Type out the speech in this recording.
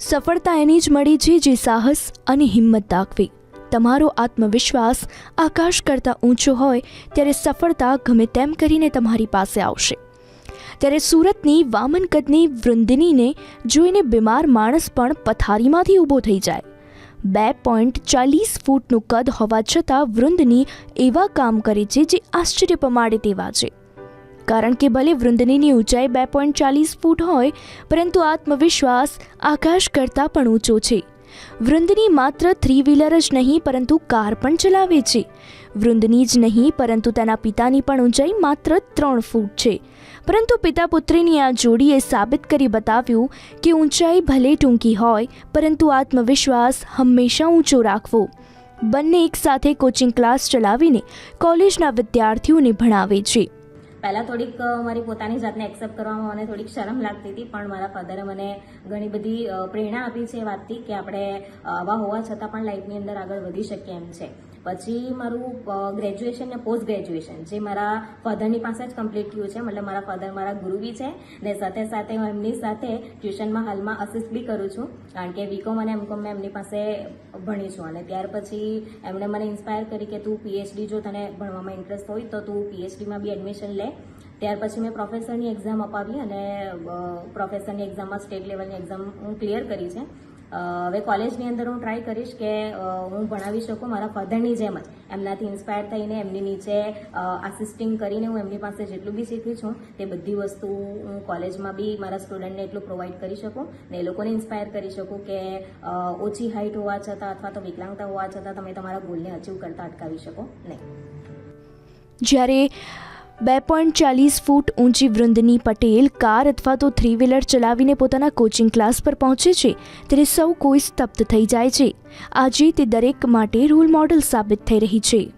સફળતા એની જ મળી છે જે સાહસ અને હિંમત દાખવી. તમારો આત્મવિશ્વાસ આકાશ કરતાં ઊંચો હોય, ત્યારે સફળતા ગમે તેમ કરીને તમારી પાસે આવશે. ત્યારે સુરતની વામન કદની વૃંદિનીને જોઈને બીમાર માણસ પણ પથારીમાંથી ઊભો થઈ જાય. બે પોઈન્ટ ચાલીસ ફૂટનું કદ હોવા છતાં વૃંદની એવા કામ કરે છે જે આશ્ચર્ય પમાડે તેવા છે. કારણ કે ભલે વૃંદનીની ઊંચાઈ બે પોઈન્ટ ચાલીસ ફૂટ હોય, પરંતુ આત્મવિશ્વાસ આકાશ કરતાં પણ ઊંચો છે. વૃંદની માત્ર થ્રી વ્હીલર જ નહીં, પરંતુ કાર પણ ચલાવે છે. વૃંદની જ નહીં, પરંતુ તેના પિતાની પણ ઊંચાઈ માત્ર ત્રણ ફૂટ છે. પરંતુ પિતા પુત્રીની આ જોડીએ સાબિત કરી બતાવ્યું કે ઊંચાઈ ભલે ટૂંકી હોય, પરંતુ આત્મવિશ્વાસ હંમેશા ઊંચો રાખવો. બંને એકસાથે કોચિંગ ક્લાસ ચલાવીને કોલેજના વિદ્યાર્થીઓને ભણાવે છે. પહેલાં થોડીક મારી પોતાની જાતને એક્સેપ્ટ કરવામાં મને થોડીક શરમ લાગતી હતી, પણ મારા ફાધરે મને ઘણી બધી પ્રેરણા આપી છે વાતથી કે આપણે આવા હોવા છતાં પણ લાઈફની અંદર આગળ વધી શકીએ એમ છે. પછી મારું ગ્રેજ્યુએશન ને પોસ્ટ ગ્રેજ્યુએશન જે મારા ફાધરની પાસે જ કમ્પ્લીટ થયું છે, મતલબ મારા ફાધર મારા ગુરુ બી છે, ને સાથે સાથે હું એમની સાથે ટ્યુશનમાં હાલમાં અસિસ્ટ બી કરું છું, કારણ કે વીકોમ અને એમકોમ મેં એમની પાસે ભણી છું, અને ત્યાર પછી એમણે મને ઇન્સ્પાયર કરી કે તું પીએચડી જો તને ભણવામાં ઇન્ટરેસ્ટ હોય તો તું પીએચડીમાં બી એડમિશન લે ત્યાર પછી મેં પ્રોફેસરની એક્ઝામ અપાવી અને પ્રોફેસરની એક્ઝામમાં સ્ટેટ લેવલની એક્ઝામ હું ક્લિયર કરી છે. હવે કોલેજની અંદર હું ટ્રાય કરીશ કે હું ભણાવી શકું મારા ફાધરની જેમ જ. એમનાથી ઇન્સ્પાયર થઈને, એમની નીચે આસિસ્ટિંગ કરીને હું એમની પાસે જેટલું બી શીખી છું, તે બધી વસ્તુ હું કોલેજમાં બી મારા સ્ટુડન્ટને એટલું પ્રોવાઈડ કરી શકું ને એ લોકોને ઇન્સ્પાયર કરી શકું કે ઓછી હાઇટ હોવા છતાં અથવા તો વિકલાંગતા હોવા છતાં તમે તમારા ગોલને અચીવ કરતા અટકાવી શકો નહીં. જ્યારે બે પોઈન્ટ ચાલીસ ફૂટ ઊંચી વૃંદની પટેલ કાર અથવા તો થ્રી વ્હીલર ચલાવીને પોતાના કોચિંગ ક્લાસ પર પહોંચે છે. ત્યારે સૌ કોઈ સ્તબ્ધ થઈ જાય છે. આજે તે દરેક માટે રોલ મોડલ સાબિત થઈ રહી છે.